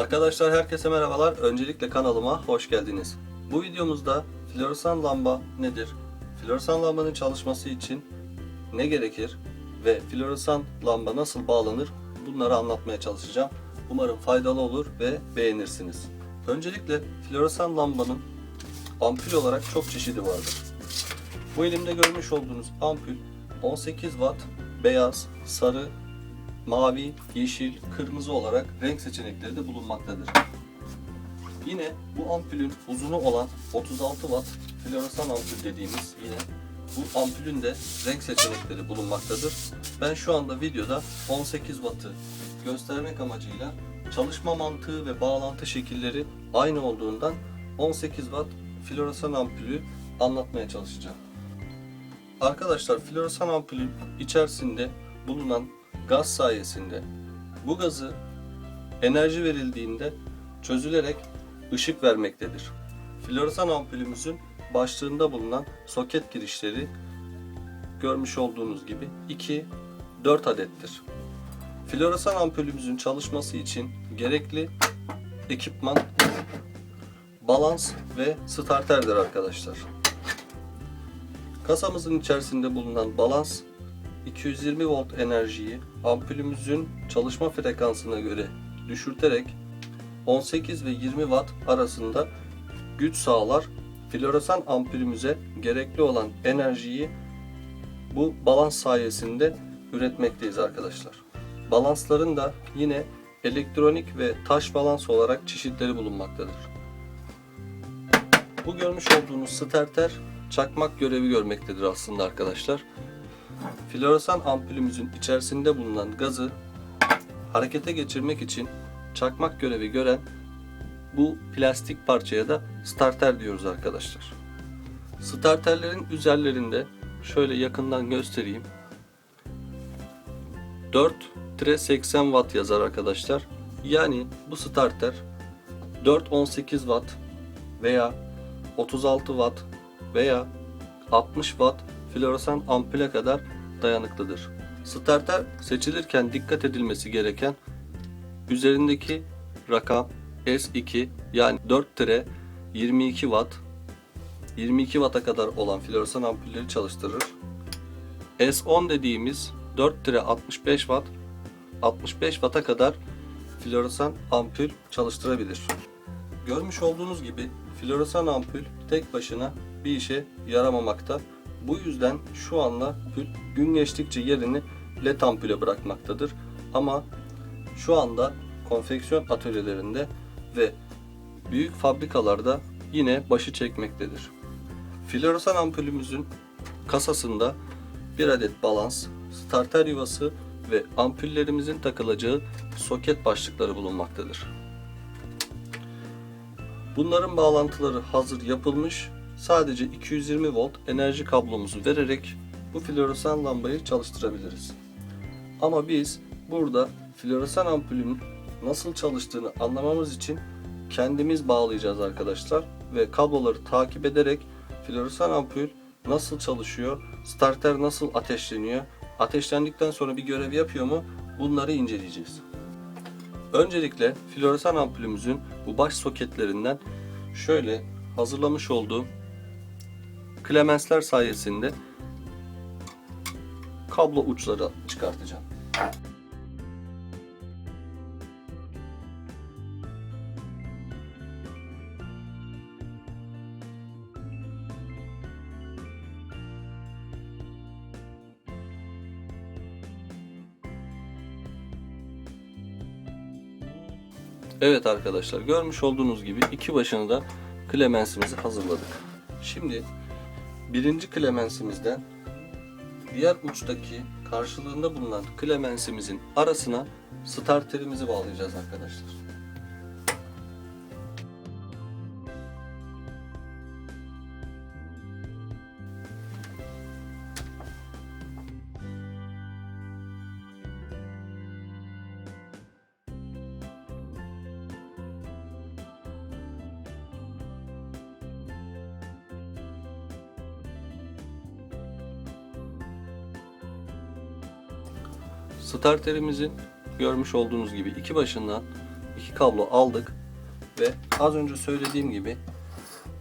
Arkadaşlar herkese merhabalar. Öncelikle kanalıma hoş geldiniz. Bu videomuzda floresan lamba nedir? Floresan lambanın çalışması için ne gerekir? Ve floresan lamba nasıl bağlanır? Bunları anlatmaya çalışacağım. Umarım faydalı olur ve beğenirsiniz. Öncelikle floresan lambanın ampul olarak çok çeşidi vardır. Bu elimde görmüş olduğunuz ampul 18 watt beyaz, sarı, mavi, yeşil, kırmızı olarak renk seçenekleri de bulunmaktadır. Yine bu ampulün uzunu olan 36 watt floresan ampul dediğimiz yine bu ampulün de renk seçenekleri bulunmaktadır. Ben şu anda videoda 18 wattı göstermek amacıyla çalışma mantığı ve bağlantı şekilleri aynı olduğundan 18 watt floresan ampulü anlatmaya çalışacağım. Arkadaşlar floresan ampulün içerisinde bulunan gaz sayesinde bu gazı enerji verildiğinde çözülerek ışık vermektedir. Floresan ampulümüzün başlığında bulunan soket girişleri görmüş olduğunuz gibi 2 4 adettir. Floresan ampulümüzün çalışması için gerekli ekipman balans ve starterdir arkadaşlar. Kasamızın içerisinde bulunan balans 220 volt enerjiyi ampulümüzün çalışma frekansına göre düşürterek 18 ve 20 watt arasında güç sağlar. Floresan ampulümüze gerekli olan enerjiyi bu balans sayesinde üretmekteyiz arkadaşlar. Balansların da yine elektronik ve taş balans olarak çeşitleri bulunmaktadır. Bu görmüş olduğunuz starter çakmak görevi görmektedir aslında arkadaşlar. Floresan ampulümüzün içerisinde bulunan gazı harekete geçirmek için çakmak görevi gören bu plastik parçaya da starter diyoruz arkadaşlar. Starterlerin üzerlerinde şöyle yakından göstereyim. 4-80 watt yazar arkadaşlar. Yani bu starter 4-18 watt veya 36 watt veya 60 watt floresan ampule kadar dayanıklıdır. Starter seçilirken dikkat edilmesi gereken üzerindeki rakam S2 yani 4 22 watt 22 watt'a kadar olan floresan ampulleri çalıştırır. S10 dediğimiz 4 65 watt 65 watt'a kadar floresan ampul çalıştırabilir. Görmüş olduğunuz gibi floresan ampul tek başına bir işe yaramamakta. Bu yüzden şu ampul gün geçtikçe yerini led ampule bırakmaktadır. Ama şu anda konfeksiyon atölyelerinde ve büyük fabrikalarda yine başı çekmektedir. Floresan ampulümüzün kasasında bir adet balans, starter yuvası ve ampullerimizin takılacağı soket başlıkları bulunmaktadır. Bunların bağlantıları hazır yapılmış. Sadece 220 volt enerji kablomuzu vererek bu floresan lambayı çalıştırabiliriz. Ama biz burada floresan ampulün nasıl çalıştığını anlamamız için kendimiz bağlayacağız arkadaşlar ve kabloları takip ederek floresan ampul nasıl çalışıyor, starter nasıl ateşleniyor, ateşlendikten sonra bir görev yapıyor mu bunları inceleyeceğiz. Öncelikle floresan ampulümüzün bu baş soketlerinden şöyle hazırlamış olduğum klemensler sayesinde kablo uçları çıkartacağım. Evet arkadaşlar görmüş olduğunuz gibi iki başını da klemensimizi hazırladık. Şimdi birinci klemensimizden diğer uçtaki karşılığında bulunan klemensimizin arasına starterimizi bağlayacağız arkadaşlar. Starterimizin görmüş olduğunuz gibi iki başından iki kablo aldık ve az önce söylediğim gibi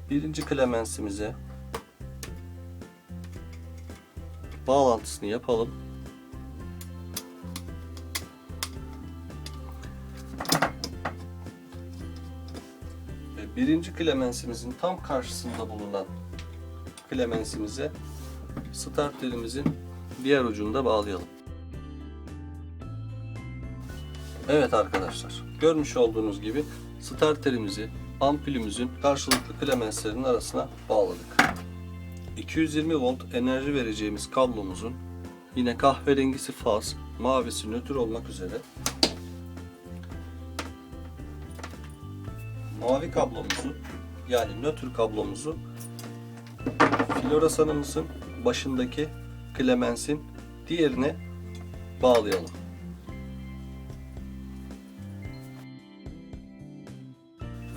birinci klemensimize bağlantısını yapalım. Ve birinci klemensimizin tam karşısında bulunan klemensimize starterimizin diğer ucunda bağlayalım. Evet arkadaşlar, görmüş olduğunuz gibi starterimizi ampulümüzün karşılıklı klemenslerin arasına bağladık. 220 volt enerji vereceğimiz kablomuzun yine kahverengisi faz, mavisi nötr olmak üzere mavi kablomuzu yani nötr kablomuzu floresanımızın başındaki klemensin diğerine bağlayalım.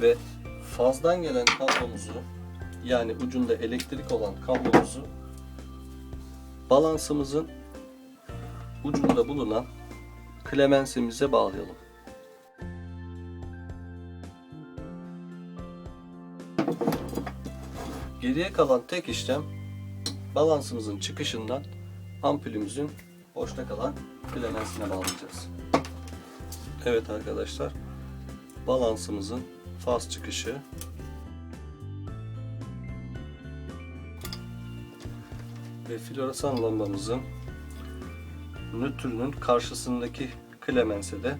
Ve fazdan gelen kablomuzu yani ucunda elektrik olan kablomuzu balansımızın ucunda bulunan klemensimize bağlayalım. Geriye kalan tek işlem balansımızın çıkışından ampulümüzün boşta kalan klemensine bağlayacağız. Evet arkadaşlar balansımızın faz çıkışı ve floresan lambamızın nötrünün karşısındaki klemense de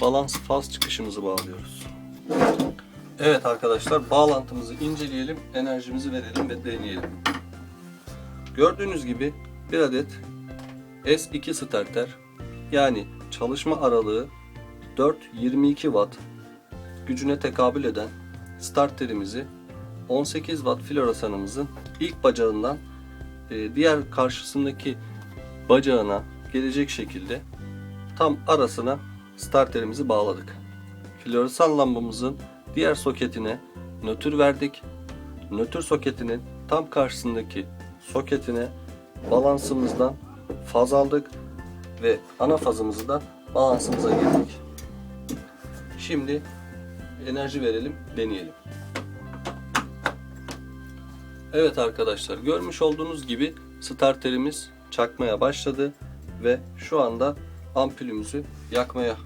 balans faz çıkışımızı bağlıyoruz. Evet arkadaşlar bağlantımızı inceleyelim, enerjimizi verelim ve deneyelim. Gördüğünüz gibi bir adet S2 starter yani çalışma aralığı 4-22 watt gücüne tekabül eden starterimizi 18 watt floresanımızın ilk bacağından e, diğer karşısındaki bacağına gelecek şekilde tam arasına starterimizi bağladık. Floresan lambamızın diğer soketine nötr verdik. Nötr soketinin tam karşısındaki soketine balansımızdan faz aldık ve ana fazımızı da balansımıza girdik. Şimdi enerji verelim, deneyelim. Evet arkadaşlar görmüş olduğunuz gibi starterimiz çakmaya başladı ve şu anda ampulümüzü yakmaya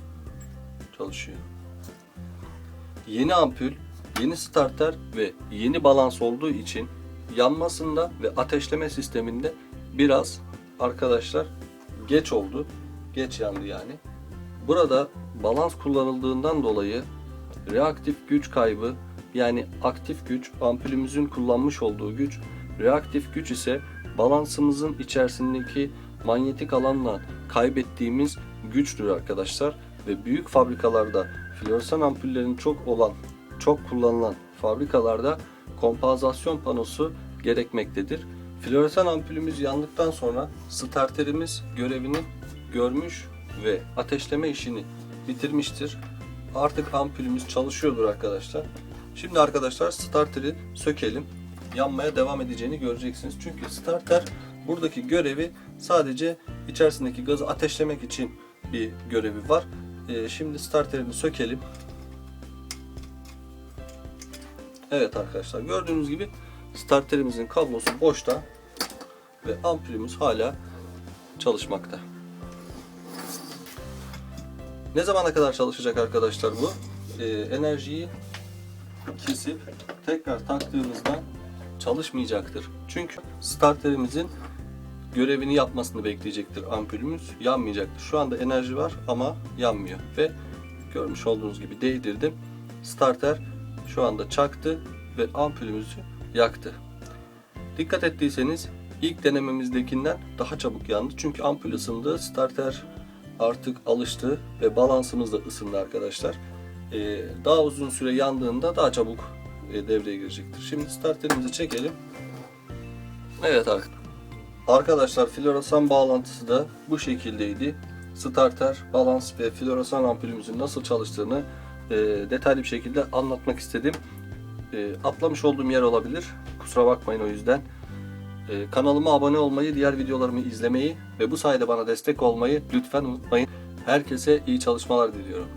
çalışıyor. Yeni ampul, yeni starter ve yeni balans olduğu için yanmasında ve ateşleme sisteminde biraz arkadaşlar geç oldu. Geç yandı yani. Burada balans kullanıldığından dolayı reaktif güç kaybı yani aktif güç ampulümüzün kullanmış olduğu güç, reaktif güç ise balansımızın içerisindeki manyetik alanla kaybettiğimiz güçtür arkadaşlar ve büyük fabrikalarda floresan ampullerin çok olan, çok kullanılan fabrikalarda kompansasyon panosu gerekmektedir. Floresan ampulümüz yandıktan sonra starterimiz görevini görmüş ve ateşleme işini bitirmiştir. Artık ampulümüz çalışıyordur arkadaşlar. Şimdi arkadaşlar starteri sökelim. Yanmaya devam edeceğini göreceksiniz. Çünkü starter buradaki görevi sadece içerisindeki gazı ateşlemek için bir görevi var. Ee, şimdi starterini sökelim. Evet arkadaşlar gördüğünüz gibi starterimizin kablosu boşta ve ampulümüz hala çalışmakta. Ne zamana kadar çalışacak arkadaşlar bu? Ee, enerjiyi kesip tekrar taktığımızda çalışmayacaktır. Çünkü starterimizin görevini yapmasını bekleyecektir ampulümüz. Yanmayacaktır. Şu anda enerji var ama yanmıyor. Ve görmüş olduğunuz gibi değdirdim. Starter şu anda çaktı ve ampulümüzü yaktı. Dikkat ettiyseniz ilk denememizdekinden daha çabuk yandı. Çünkü ampul ısındı. Starter artık alıştı ve balansımız da ısındı arkadaşlar. Ee, daha uzun süre yandığında daha çabuk e, devreye girecektir. Şimdi starterimizi çekelim. Evet arkadaşlar. Floresan bağlantısı da bu şekildeydi. Starter, balans ve floresan ampulümüzün nasıl çalıştığını e, detaylı bir şekilde anlatmak istedim. E, atlamış olduğum yer olabilir. Kusura bakmayın o yüzden. E, kanalıma abone olmayı, diğer videolarımı izlemeyi ve bu sayede bana destek olmayı lütfen unutmayın. Herkese iyi çalışmalar diliyorum.